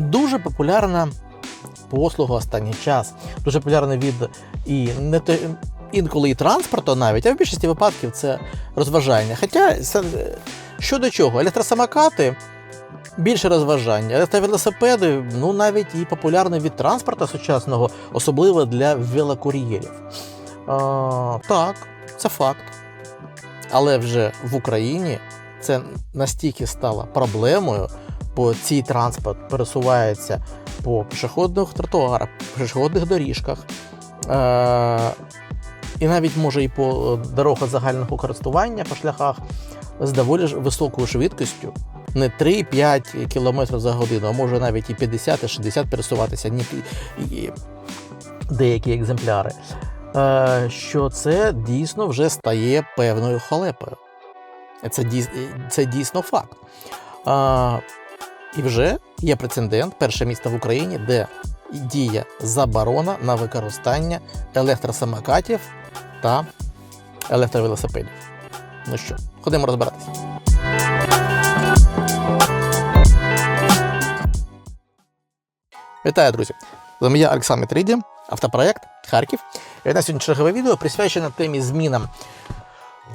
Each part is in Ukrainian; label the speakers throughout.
Speaker 1: дуже популярна послуга останній час. Дуже популярна від і не те. Інколи і транспорту навіть, а в більшості випадків це розважання. Хоча щодо чого, електросамокати більше розважання, електровелосипеди, ну навіть і популярні від транспорту сучасного, особливо для велокур'єрів. Так, це факт. Але вже в Україні це настільки стало проблемою, бо цей транспорт пересувається по пішохідних тротуарах, пішохідних доріжках. Е- і навіть може і по е, дорогах загального користування по шляхах з доволі ж високою швидкістю. Не 3-5 км за годину, а може навіть і 50 і 60 пересуватися ні, і деякі екземпляри. Е, що це дійсно вже стає певною халепою. Це, це дійсно факт. І вже є прецедент, перше місто в Україні, де діє заборона на використання електросамокатів та електровелосипедів. Ну що, ходимо розбиратися. Вітаю, друзі! З вами я Олександр Триді, автопроект Харків. І на сьогодні чергове відео присвячене темі змінам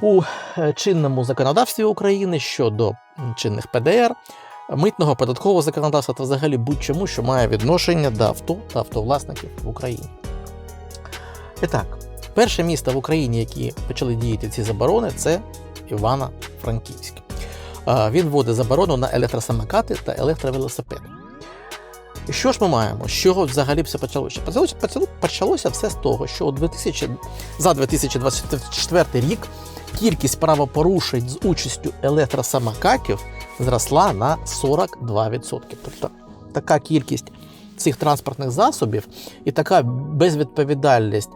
Speaker 1: у е, чинному законодавстві України щодо чинних ПДР, митного податкового законодавства та взагалі будь-чому, що має відношення до авто та автовласників в Україні. І так, перше місто в Україні, які почали діяти ці заборони, це Івано-Франківськ. Він вводить заборону на електросамокати та електровелосипеди. І що ж ми маємо? З чого взагалі все почалося? Почалося, почало- почалося все з того, що 2000, за 2024 рік кількість правопорушень з участю електросамокатів зросла на 42%. Тобто така кількість цих транспортних засобів і така безвідповідальність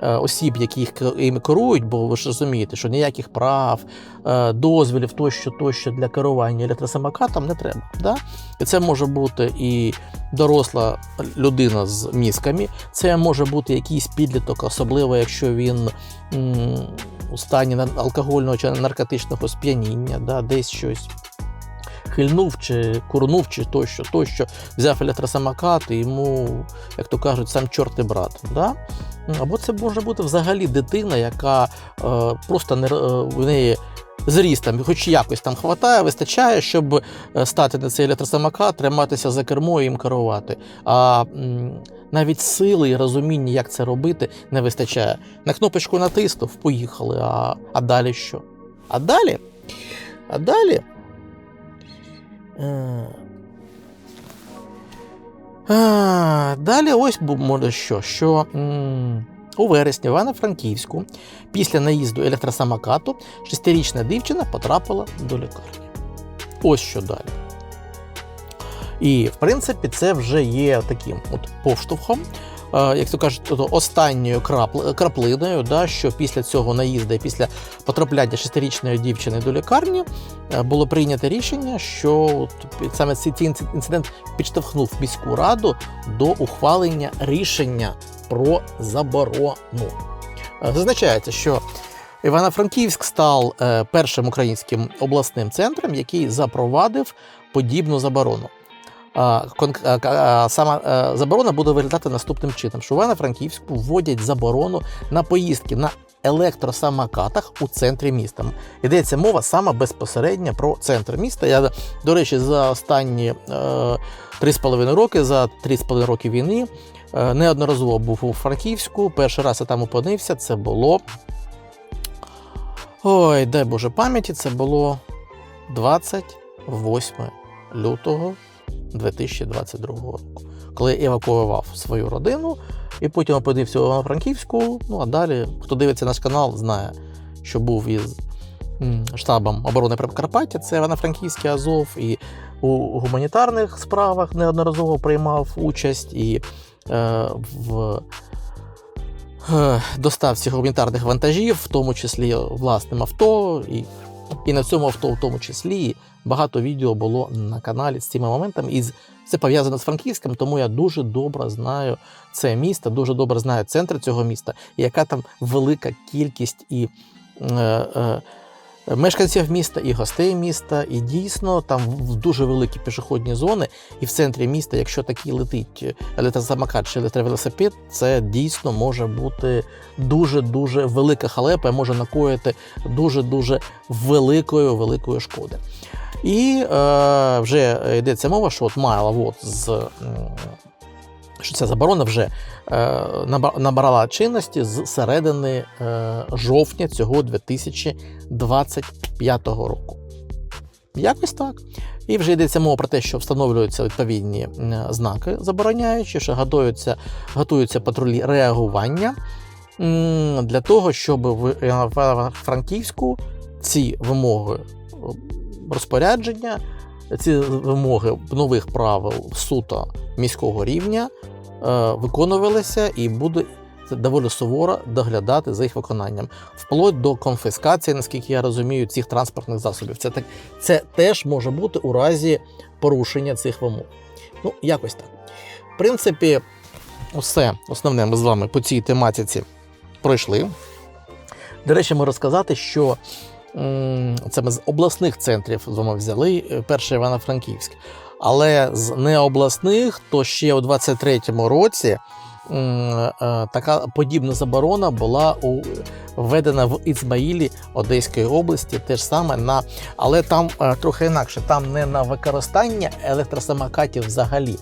Speaker 1: е, осіб, які їх ке- керують, бо ви ж розумієте, що ніяких прав, е, дозволів тощо, тощо для керування електросамокатом не треба. Да? І це може бути і доросла людина з мізками, це може бути якийсь підліток, особливо якщо він м, у стані алкогольного чи наркотичного сп'яніння, да, десь щось. Хильнув чи курнув, чи тощо, тощо, взяв електросамокат, і йому, як то кажуть, сам чорт і брат. Да? Або це може бути взагалі дитина, яка е, просто не, е, в неї зрістом, хоч якось там хватає, вистачає, щоб е, стати на цей електросамокат, триматися за кермо і їм керувати. А навіть сили і розуміння, як це робити, не вистачає. На кнопочку натиснув, поїхали. А, а далі що? А далі? А далі. Е, Далі ось може що, що у вересні Івано-Франківську після наїзду електросамокату шестирічна дівчина потрапила до лікарні. Ось що далі. І, в принципі, це вже є таким от поштовхом, як то кажуть, останньою крапли- краплиною, да, що після цього наїзду і після потрапляння шестирічної дівчини до лікарні е, було прийнято рішення, що саме цей цей інцидент підштовхнув міську раду до ухвалення рішення про заборону. Е, Зазначається, що Івано-Франківськ став е, першим українським обласним центром, який запровадив подібну заборону. Сама е, заборона буде виглядати наступним чином: що в Івано-Франківську вводять заборону на поїздки на електросамокатах у центрі міста. Йдеться мова саме безпосередньо про центр міста. Я, до речі, за останні е, 3,5 роки, за 3,5 роки війни, е, неодноразово був у Франківську. Перший раз я там опинився. Це було. Ой, дай Боже пам'яті, це було 28 лютого 2022 року, коли евакуював свою родину і потім опинився у Франківську. Ну а далі, хто дивиться наш канал, знає, що був із штабом оборони Прикарпаття, це Івано-Франківський Азов, і у гуманітарних справах неодноразово приймав участь і е, в е, доставці гуманітарних вантажів, в тому числі власним авто, і, і на цьому авто, в тому числі, багато відео було на каналі з цими моментами. І це пов'язано з Франківським, тому я дуже добре знаю це місто, дуже добре знаю центр цього міста, і яка там велика кількість і е, е, мешканців міста, і гостей міста. І дійсно там дуже великі пішохідні зони, і в центрі міста, якщо такий летить електросамокат чи електровелосипед, це дійсно може бути дуже-дуже велика халепа, і може накоїти дуже-дуже великою великою шкоди. І е, вже йдеться мова, що от мала от з. Що ця заборона вже е, набрала чинності з середини е, жовтня цього 2025 року. Якось так. І вже йдеться мова про те, що встановлюються відповідні знаки забороняючі, що готуються, готуються патрулі реагування для того, щоб в Івано-Франківську ці вимоги е, розпорядження, ці вимоги нових правил суто міського рівня е, виконувалися і буде доволі суворо доглядати за їх виконанням, вплоть до конфіскації, наскільки я розумію, цих транспортних засобів. Це так, це теж може бути у разі порушення цих вимог. Ну, якось так. В принципі, усе основне ми з вами по цій тематиці пройшли. До речі, можу розказати, що це ми з обласних центрів з вами взяли, е, перше Івано-Франківськ. Але з необласних, то ще у 23-му році е, така подібна заборона була у, введена в Іцмаїлі Одеської області, теж саме на, але там е, трохи інакше, там не на використання електросамокатів взагалі,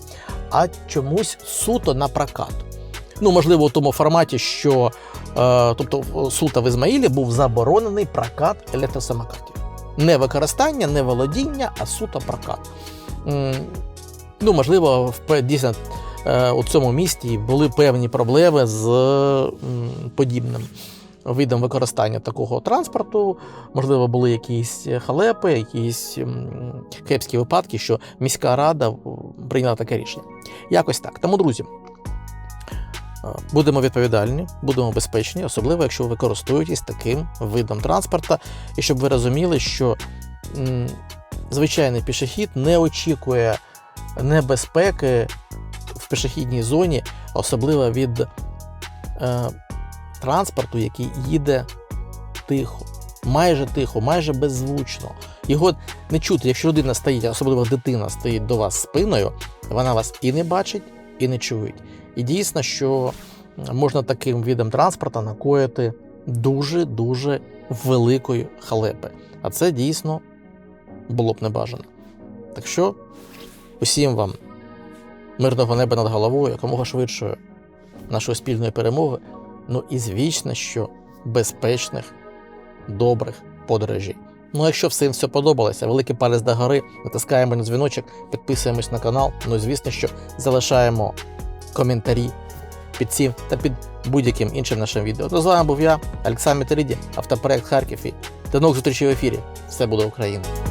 Speaker 1: а чомусь суто на прокат. Ну, можливо, у тому форматі, що е, тобто в- в Ізмаїлі був заборонений прокат електросамокатів. Не використання, не володіння, а суто прокат. Ну, можливо, дійсно е, у цьому місті були певні проблеми з подібним видом використання такого транспорту. Можливо, були якісь халепи, якісь кепські випадки, що міська рада прийняла таке рішення. Якось так. Тому, друзі, будемо відповідальні, будемо безпечні, особливо якщо ви користуєтесь таким видом транспорту, і щоб ви розуміли, що м, звичайний пішохід не очікує небезпеки в пішохідній зоні, особливо від е, транспорту, який їде тихо, майже тихо, майже беззвучно. Його не чути, якщо людина стоїть, особливо дитина стоїть до вас спиною, вона вас і не бачить, і не чує. І дійсно, що можна таким видом транспорту накоїти дуже-дуже великої халепи. А це дійсно було б небажано. Так що усім вам мирного неба над головою, якомога швидшої нашої спільної перемоги. Ну і звісно, що безпечних, добрих подорожей. Ну, якщо всім все подобалося, великий палець до гори, натискаємо на дзвіночок, підписуємось на канал. Ну звісно, що залишаємо коментарі під цим та під будь-яким іншим нашим відео. То з вами був я, Олександр Метериді, автопроект Харків. До нових зустрічей в ефірі. Все буде Україна!